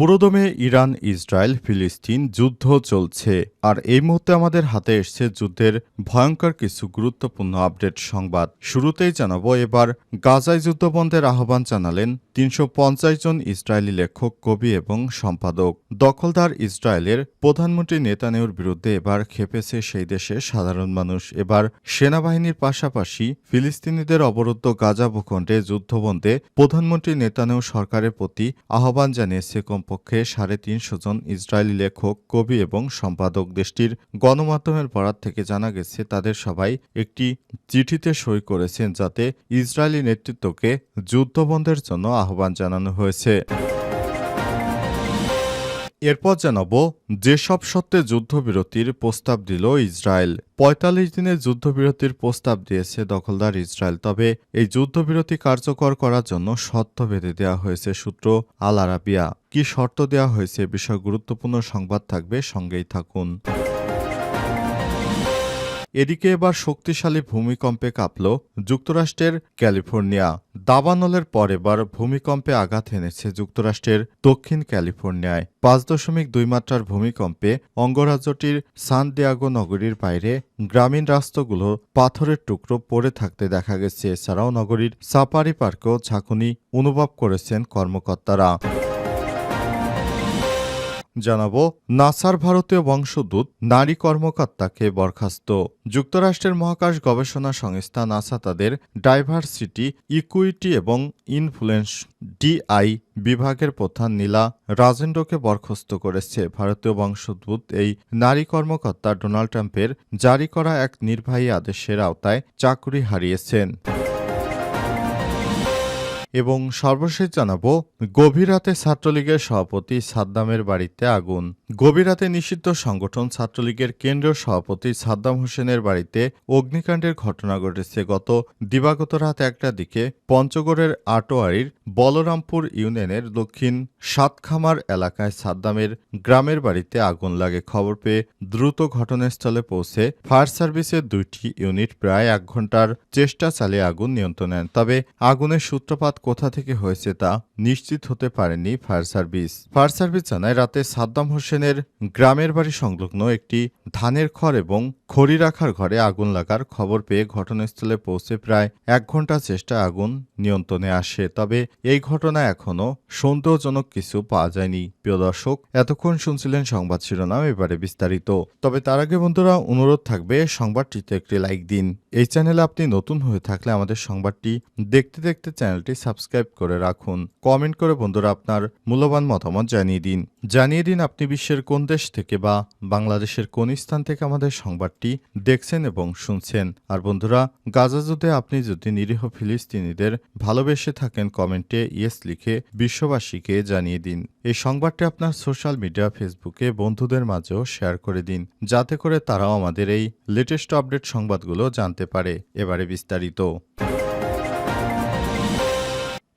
পুরোদমে Iran, Israel, ফিলিস্তিন যুদ্ধ চলছে, আর এই মুহূর্তে আমাদের হাতে এসছে যুদ্ধের ভয়ঙ্কর কিছু গুরুত্বপূর্ণ আপডেট সংবাদ। শুরুতেই জানাব এবার, গাজায় যুদ্ধবন্ধের আহ্বান জানালেন তিনশো পঞ্চাশ জন ইসরায়েলি লেখক, কবি এবং সম্পাদক। দখলদার ইসরায়েলের প্রধানমন্ত্রী নেতানিয়াহুর বিরুদ্ধে এবার খেপেছে সেই দেশে সাধারণ মানুষ। এবার সেনাবাহিনীর পাশাপাশি ফিলিস্তিনিদের অবরুদ্ধ গাজা ভূখণ্ডে যুদ্ধবন্ধে প্রধানমন্ত্রী নেতানিয়াহু সরকারের প্রতি আহ্বান জানিয়েছে কমপক্ষে সাড়ে তিনশো জন ইসরায়েলি লেখক, কবি এবং সম্পাদক দেশটির গণমাধ্যমের বরাত থেকে জানা গেছে তাদের সবাই একটি চিঠিতে সই করেছেন যাতে ইসরায়েলি নেতৃত্বকে যুদ্ধবন্ধের জন্য আহ্বান জানানো হয়েছে। এরপর জানাব যেসব সত্ত্বে যুদ্ধবিরতির প্রস্তাব দিল ইসরায়েল। পঁয়তাল্লিশ দিনের যুদ্ধবিরতির প্রস্তাব দিয়েছে দখলদার ইসরায়েল, তবে এই যুদ্ধবিরতি কার্যকর করার জন্য শর্ত বেঁধে দেওয়া হয়েছে সূত্র আল আরাবিয়া। কি শর্ত দেওয়া হয়েছে বিষয় গুরুত্বপূর্ণ সংবাদ থাকবে, সঙ্গেই থাকুন। এদিকে এবার শক্তিশালী ভূমিকম্পে কাঁপল যুক্তরাষ্ট্রের ক্যালিফোর্নিয়া। দাবানলের পর এবার ভূমিকম্পে আঘাত এনেছে যুক্তরাষ্ট্রের দক্ষিণ ক্যালিফোর্নিয়ায়। পাঁচ দশমিক দুই মাত্রার ভূমিকম্পে অঙ্গরাজ্যটির সান ডিয়াগো নগরীর বাইরে গ্রামীণ রাস্তাগুলো পাথরের টুকরো পড়ে থাকতে দেখা গেছে। এছাড়াও নগরীর সাফারি পার্কেও ঝাঁকুনি অনুভব করেছেন কর্মকর্তারা। জানাব, নাসার ভারতীয় বংশদূত নারী কর্মকর্তাকে বরখাস্ত। যুক্তরাষ্ট্রের মহাকাশ গবেষণা সংস্থা নাসা তাদের ডাইভার্সিটি, ইকুইটি এবং ইনফ্লুয়েন্স ডিআই বিভাগের প্রধান নীলা রাজেন্দ্রকে বরখাস্ত করেছে। ভারতীয় বংশোদ্ভূত এই নারী কর্মকর্তা ডোনাল্ড ট্রাম্পের জারি করা এক নির্বাহী আদেশের আওতায় চাকরি হারিয়েছেন। এবং সর্বশেষ জানাব গভীর রাতে ছাত্রলীগের সভাপতি সাদ্দামের বাড়িতে আগুন। গভীর রাতে নিষিদ্ধ সংগঠন ছাত্রলীগের কেন্দ্রীয় সভাপতি সাদ্দাম হোসেনের বাড়িতে অগ্নিকাণ্ডের ঘটনা ঘটেছে গত দিবাগত রাত একটার দিকে পঞ্চগড়ের আটোয়ারির বলরামপুর ইউনিয়নের দক্ষিণ সাতখামার এলাকায় সাদ্দামের গ্রামের বাড়িতে আগুন লাগে। খবর পেয়ে দ্রুত ঘটনাস্থলে পৌঁছে ফায়ার সার্ভিসের দুইটি ইউনিট প্রায় এক ঘণ্টার চেষ্টা চালিয়ে আগুন নিয়ন্ত্রণ নেন তবে আগুনের সূত্রপাত কোথা থেকে হয়েছে তা নিশ্চিত হতে পারেনি ফায়ার সার্ভিস। ফায়ার সার্ভিস জানায়, রাতে সাদ্দাম হোসেনের গ্রামের বাড়ি সংলগ্ন একটি ধানের খড় এবং খড়ি রাখার ঘরে আগুন লাগার খবর পেয়ে ঘটনাস্থলে পৌঁছে প্রায় এক ঘণ্টা চেষ্টায় আগুন নিয়ন্ত্রণে আসে। তবে এই ঘটনা এখনও সন্দেহজনক কিছু পাওয়া যায়নি। প্রিয় দর্শক, এতক্ষণ শুনছিলেন সংবাদ শিরোনাম, এবারে বিস্তারিত। তবে তার আগে বন্ধুরা, অনুরোধ থাকবে, সংবাদটিতে একটি লাইক দিন। এই চ্যানেলে আপনি নতুন হয়ে থাকলে আমাদের সংবাদটি দেখতে দেখতে চ্যানেলটি সাবস্ক্রাইব করে রাখুন। কমেন্ট করে বন্ধুরা আপনার মূল্যবান মতামত জানিয়ে দিন। জানিয়ে দিন আপনি বিশ্বের কোন দেশ থেকে বা বাংলাদেশের কোন স্থান থেকে আমাদের সংবাদটি দেখছেন এবং শুনছেন। আর বন্ধুরা, গাজা যুদ্ধে আপনি যদি নিরীহ ফিলিস্তিনিদের ভালোবেসে থাকেন, কমেন্টে ইয়েস লিখে বিশ্ববাসীকে জানিয়ে দিন। এই সংবাদটি আপনার সোশ্যাল মিডিয়া, ফেসবুকে বন্ধুদের মাঝেও শেয়ার করে দিন। যাতে করে তারাও আমাদের এই লেটেস্ট আপডেট সংবাদগুলো জানতে পারে। এবারে বিস্তারিত।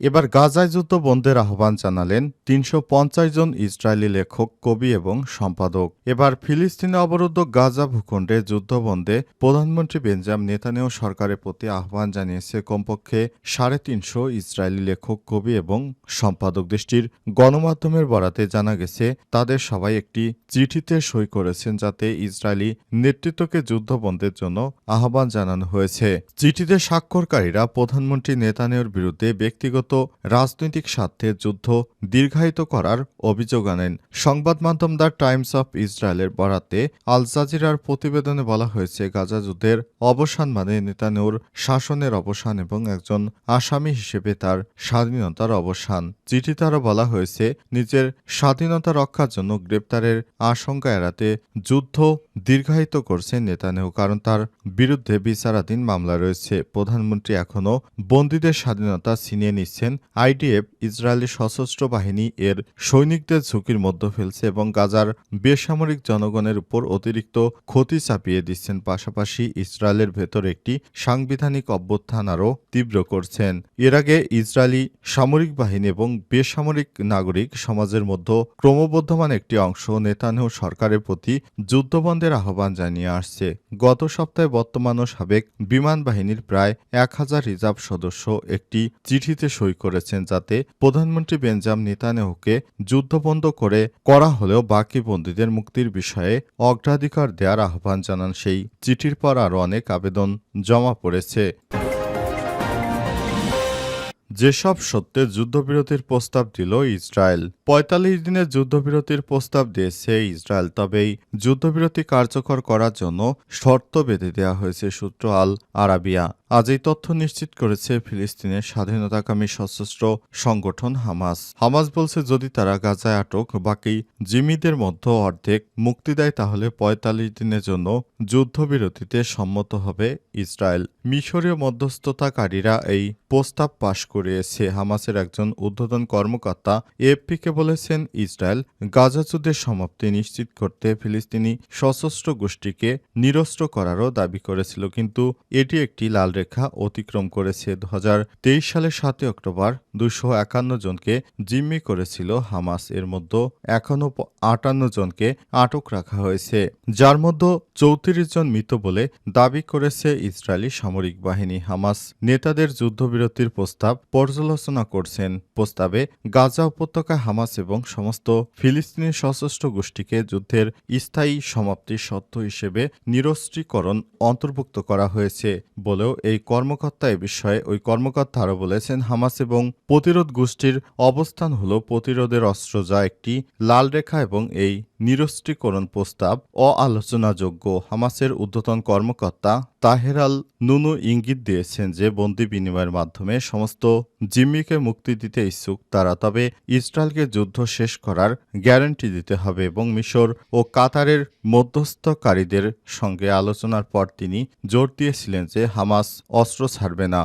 এবার গাজায় যুদ্ধ বন্ধের আহ্বান জানালেন তিনশো পঞ্চাশ জন ইসরায়েলি লেখক, কবি এবং সম্পাদক। এবার ফিলিস্তিনে অবরুদ্ধ গাজা ভূখণ্ডে যুদ্ধবন্ধে প্রধানমন্ত্রী বেঞ্জাম নেতানিয়াহু সরকারের প্রতি আহ্বান জানিয়েছে কমপক্ষে সাড়ে তিনশো ইসরায়েলি লেখক, কবি এবং সম্পাদক দেশটির গণমাধ্যমের বরাতে জানা গেছে, তাদের সবাই একটি চিঠিতে সই করেছেন যাতে ইসরায়েলি নেতৃত্বকে যুদ্ধবন্ধের জন্য আহ্বান জানানো হয়েছে। চিঠিতে স্বাক্ষরকারীরা প্রধানমন্ত্রী নেতানিয়াহুর বিরুদ্ধে ব্যক্তিগত রাজনৈতিক স্বার্থে যুদ্ধ দীর্ঘায়িত করার অভিযোগ আনেন। সংবাদ মাধ্যম দ্য টাইমস অফ ইসরায়েলের বরাতে আল জাজিরার প্রতিবেদনে বলা হয়েছে, গাজা যুদ্ধের অবসান মানে নেতানিয়াহুর শাসনের অবসান এবং একজন আসামি হিসেবে তার স্বাধীনতার অবসান। চিঠি আরও বলা হয়েছে, নিজের স্বাধীনতা রক্ষার জন্য গ্রেপ্তারের আশঙ্কা এড়াতে যুদ্ধ দীর্ঘায়িত করছে নেতানিয়াহু, কারণ তার বিরুদ্ধে বিচারাধীন মামলা রয়েছে। প্রধানমন্ত্রী এখনও বন্দীদের স্বাধীনতা ছিনিয়ে নিচ্ছে দিচ্ছেন আইডিএফ ইসরায়েলি সশস্ত্র বাহিনী এর সৈনিকদের ঝুঁকির মধ্যে ফেলছে এবং গাজার বেসামরিক জনগণের উপর অতিরিক্ত ক্ষতি চাপিয়ে দিচ্ছেন, পাশাপাশি ইসরায়েলের ভেতর একটি সাংবিধানিক অভ্যুত্থান আরও তীব্র করছেন। এর আগে ইসরায়েলি সামরিক বাহিনী এবং বেসামরিক নাগরিক সমাজের মধ্যে ক্রমবর্ধমান একটি অংশ নেতানেহ সরকারের প্রতি যুদ্ধবন্ধের আহ্বান জানিয়ে আসছে। গত সপ্তাহে বর্তমান ও সাবেক বিমান বাহিনীর প্রায় এক হাজার রিজার্ভ সদস্য একটি চিঠিতে সই করেছেন যাতে প্রধানমন্ত্রী বেঞ্জাম নেতানেহুকে যুদ্ধবন্ধ করে করা হলেও বাকি বন্দীদের মুক্তির বিষয়ে অগ্রাধিকার দেওয়ার আহ্বান জানান সেই চিঠির পর আরও অনেক আবেদন জমা পড়েছে। যেসব সত্ত্বে যুদ্ধবিরতির প্রস্তাব দিল ইসরায়েল, পঁয়তাল্লিশ দিনের যুদ্ধবিরতির প্রস্তাব দিয়েছে ইসরায়েল তবে এই যুদ্ধবিরতি কার্যকর করার জন্য শর্ত বেঁধে দেওয়া হয়েছে সূত্র আল আরাবিয়া আজ এই তথ্য নিশ্চিত করেছে ফিলিস্তিনের স্বাধীনতাকামী সশস্ত্র সংগঠন হামাস। হামাস বলছে, যদি তারা গাজায় আটক, বাকি জিমিদের মধ্যে অর্ধেক মুক্তি দেয়, তাহলে পঁয়তাল্লিশ দিনের জন্য যুদ্ধবিরতিতে সম্মত হবে ইসরায়েল। মিশরীয় মধ্যস্থতাকারীরা এই প্রস্তাব পাশ করিয়েছে। হামাসের একজন ঊর্ধ্বতন কর্মকর্তা এএফপিকে বলেছেন, ইসরায়েল গাজা যুদ্ধের সমাপ্তি নিশ্চিত করতে ফিলিস্তিনি সশস্ত্র গোষ্ঠীকে নিরস্ত্র করারও দাবি করেছিল, কিন্তু এটি একটি লাল রেখা অতিক্রম করেছে। দু হাজার তেইশ সালের সাতই অক্টোবর দুশো একান্ন জনকে জিম্মি করেছিল হামাস। এর মধ্যে এখনও আটান্ন জনকে আটক রাখা হয়েছে। যার মধ্যে চৌত্রিশ জন মৃত বলে দাবি করেছে ইসরায়েলি সামরিক বাহিনী। হামাস নেতাদের যুদ্ধবিরতির প্রস্তাব পর্যালোচনা করছেন। প্রস্তাবে গাজা উপত্যকা হামাস এবং সমস্ত ফিলিস্তিনি সশস্ত্র গোষ্ঠীকে যুদ্ধের স্থায়ী সমাপ্তির শর্ত হিসেবে নিরস্ত্রীকরণ অন্তর্ভুক্ত করা হয়েছে বলেও এই কর্মকর্তা এ বিষয়ে ওই কর্মকর্তা আরও বলেছেন। হামাস এবং প্রতিরোধ গোষ্ঠীর অবস্থান হল প্রতিরোধের অস্ত্র যা একটি লাল রেখা এবং এই নিরস্ত্রীকরণ প্রস্তাব অআলোচনাযোগ্য। হামাসের ঊর্ধ্বতন কর্মকর্তা তাহেরাল নুনু ইঙ্গিত দিয়েছেন যে বন্দি বিনিময়ের মাধ্যমে সমস্ত জিম্মিকে মুক্তি দিতে ইচ্ছুক তারা, তবে ইসরায়েলকে যুদ্ধ শেষ করার গ্যারান্টি দিতে হবে এবং মিশর ও কাতারের মধ্যস্থকারীদের সঙ্গে আলোচনার পর তিনি জোর দিয়েছিলেন যে হামাস অস্ত্র ছাড়বে না।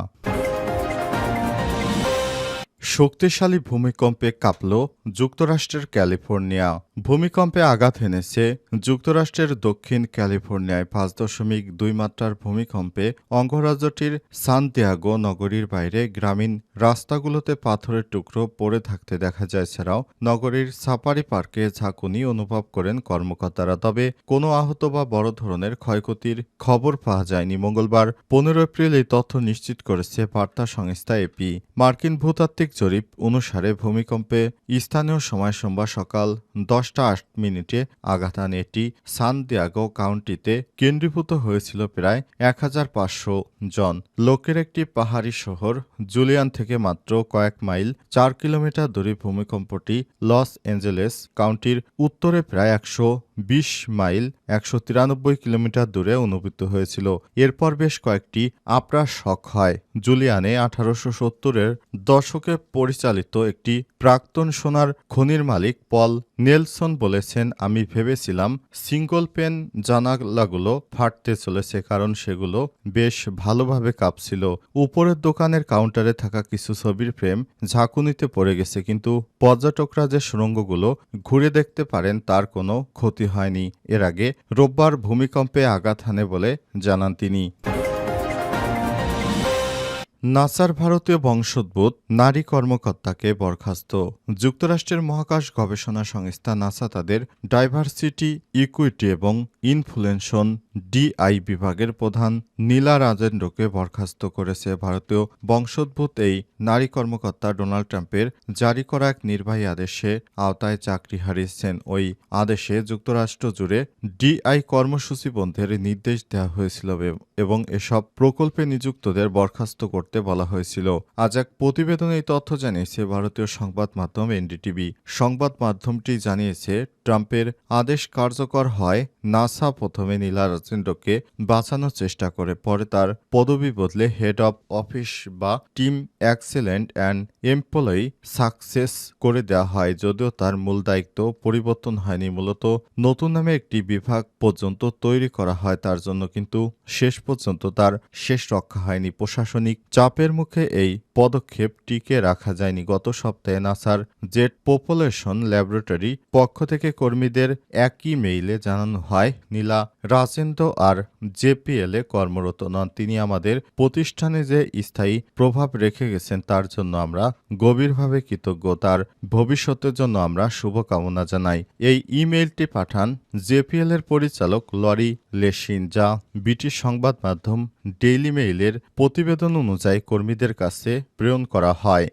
শক্তিশালী ভূমিকম্পে কাঁপল যুক্তরাষ্ট্রের ক্যালিফোর্নিয়া। ভূমিকম্পে আঘাত এনেছে যুক্তরাষ্ট্রের দক্ষিণ ক্যালিফোর্নিয়ায় পাঁচ দশমিক দুই মাত্রার ভূমিকম্পে অঙ্গরাজ্যটির সানদিয়াগো নগরীর বাইরে গ্রামীণ রাস্তাগুলোতে পাথরের টুকরো পড়ে থাকতে দেখা যায় ছাড়াও নগরীর সাফারি পার্কে ঝাঁকুনি অনুভব করেন কর্মকর্তারা। তবে কোনো আহত বা বড় ধরনের ক্ষয়ক্ষতির খবর পাওয়া যায়নি। মঙ্গলবার পনেরো এপ্রিল এই তথ্য নিশ্চিত করেছে বার্তা সংস্থা এপি। মার্কিন ভূতাত্ত্বিক জরিপ অনুসারে ভূমিকম্পে স্থানীয় সময় সোমবার সকাল দশটা আট মিনিটে আঘাত আনে এটি সান দিয়াগো কাউন্টিতে কেন্দ্রীভূত হয়েছিল প্রায় এক হাজার পাঁচশো জন। লোকের একটি পাহাড়ি শহর জুলিয়ান থেকে মাত্র কয়েক মাইল চার কিলোমিটার দূরে ভূমিকম্পটি লস অ্যাঞ্জেলেস কাউন্টির উত্তরে প্রায় একশো বিশ মাইল একশো তিরানব্বই কিলোমিটার দূরে অনুভূত হয়েছিল। এরপর বেশ কয়েকটি আপরা শক হয়। জুলিয়ানে আঠারোশো সত্তরের দশকে পরিচালিত একটি প্রাক্তন সোনার খনির মালিক পল নেলসন বলেছেন, আমি ভেবেছিলাম সিঙ্গল পেন জানালাগুলো ফাটতে চলেছে, কারণ সেগুলো বেশ ভালোভাবে কাঁপছিল। উপরের দোকানের কাউন্টারে থাকা কিছু ছবির ফ্রেম ঝাঁকুনিতে পড়ে গেছে, কিন্তু পর্যটকরা যে সুড়ঙ্গগুলো ঘুরে দেখতে পারেন তার কোনো ক্ষতি হয়নি। এর আগে রোববার ভূমিকম্পে আঘাত হানে বলে জানান তিনি। নাসার ভারতীয় বংশোদ্ভূত নারী কর্মকর্তাকে বরখাস্ত। যুক্তরাষ্ট্রের মহাকাশ গবেষণা সংস্থা নাসা তাদের ডাইভার্সিটি, ইকুইটি এবং ইনফ্লুয়েনশন ডিআই বিভাগের প্রধান নীলা রাজেন্দ্রকে বরখাস্ত করেছে ভারতীয় বংশোদ্ভূত এই নারী কর্মকর্তা ডোনাল্ড ট্রাম্পের জারি করা এক নির্বাহী আদেশে আওতায় চাকরি হারিয়েছেন। ওই আদেশে যুক্তরাষ্ট্র জুড়ে ডিআই কর্মসূচি বন্ধের নির্দেশ দেওয়া হয়েছিল এবং এসব প্রকল্পে নিযুক্তদের বরখাস্ত করতে বলা হয়েছিল। আজ এক প্রতিবেদনে এই তথ্য জানিয়েছে ভারতীয় সংবাদ মাধ্যম এনডিটিভি। সংবাদ মাধ্যমটি জানিয়েছে ট্রাম্পের আদেশ কার্যকর হয়, নাসা প্রথমে নীলা রাজেন্দ্রকে বাঁচানোর চেষ্টা করে, পরে তার পদবি বদলে হেড অব অফিস বা team excellent and employee success করে দেওয়া হয়, যদিও তার মূল দায়িত্ব পরিবর্তন হয়নি, মূলত নতুন নামে একটি বিভাগ পর্যন্ত তৈরি করা হয়, তার জন্য কিন্তু শেষ পর্যন্ত তার শেষ রক্ষা হয়নি। প্রশাসনিক চাপের মুখে এই পদক্ষেপ টিকে রাখা যায়নি। গত সপ্তাহে নাসার জেট পপুলেশন ল্যাবরেটরি পক্ষ থেকে কর্মীদের একই মেইলে জানানো হয়, নীলা রাজেন্দ্র আর জেপিএল কর্মরত নন। তিনি আমাদের প্রতিষ্ঠানে যে স্থায়ী প্রভাব রেখে গেছেন, তার জন্য আমরা গভীরভাবে কৃতজ্ঞ। তার ভবিষ্যতের জন্য আমরা শুভকামনা জানাই। এই ইমেইলটি পাঠান জেপিএল এর পরিচালক লরি লেসিন যা ব্রিটিশ সংবাদ মাধ্যম ডেইলি মেইলের প্রতিবেদন অনুযায়ী কর্মীদের কাছে প্রেরণ করা হয়।